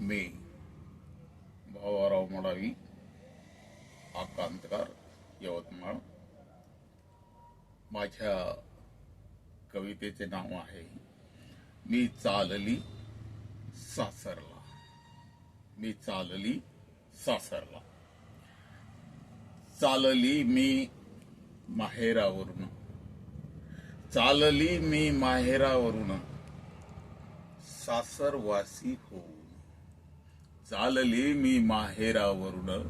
मी भावाराव मोडावी आकांतकार यवतमाळ माझ्या कवितेचे नाव आहे मी चालली सासरला मी चालली सासरला चालली मी माहेरावरून चालली मी माहेरावरून सासरवासी होऊन चालली मी माहेरावरून.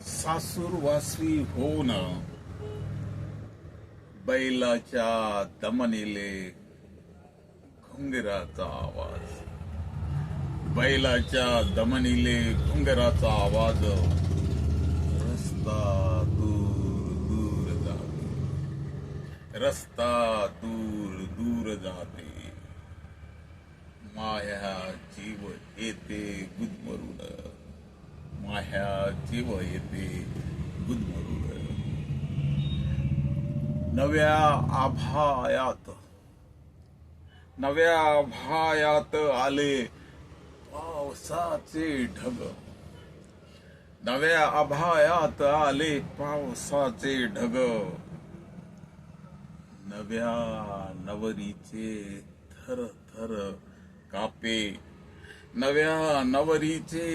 सासूरवासी होऊन बैलाच्या दमनीले घुंगराचा आवाज. बैलाच्या दमनीले घुंगराचा आवाज. रस्ता दूर दूर जाते. रस्ता दूर दूर जाते. माया जीव येते माया जीव येते गुदमरून नव्या आभायात नव्या आभायात आले पावसाचे ढग. नव्या आभायात आले पावसाचे ढग. नव्या नवरीचे थर थर कापे. नव्या नवरीचे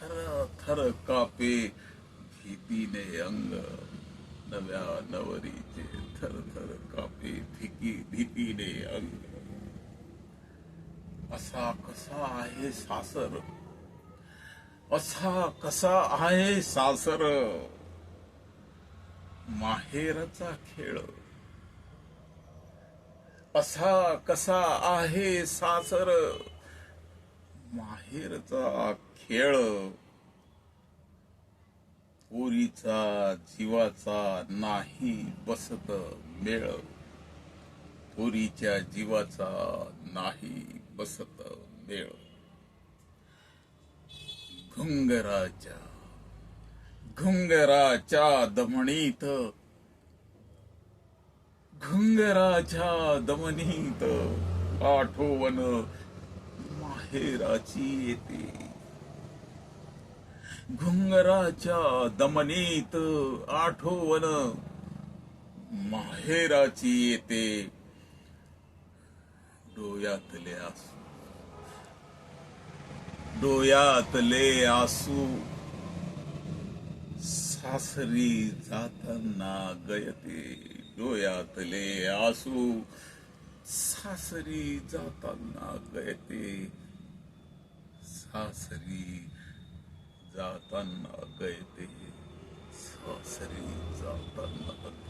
थर थर कापे भीतीने अंग नव्या नवरीचे थर थर कापे भिकी भीतीने अंग. असा कसा आहे सासर? असा कसा आहे सासर? माहेरचा खेळ. असा कसा आहे सासर? माहेरचा खेळ. पोरीचा जीवाचा नाही बसत मेळ. पोरीच्या जीवाचा नाही बसत मेळ. घुंगराच्या घुंगराच्या दमणीत. घुंगराच्या दमनीत आठवण माहेराची येते. घुंगराच्या दमनीत आठवण माहेराची येते. डोळ्यातले आसू. डोळ्यातले आसू. सासरी जाताना गयते डोळ्यातले आसू. सासरी जाताना गयते सासरी जाताना गयते सासरी जाताना गयते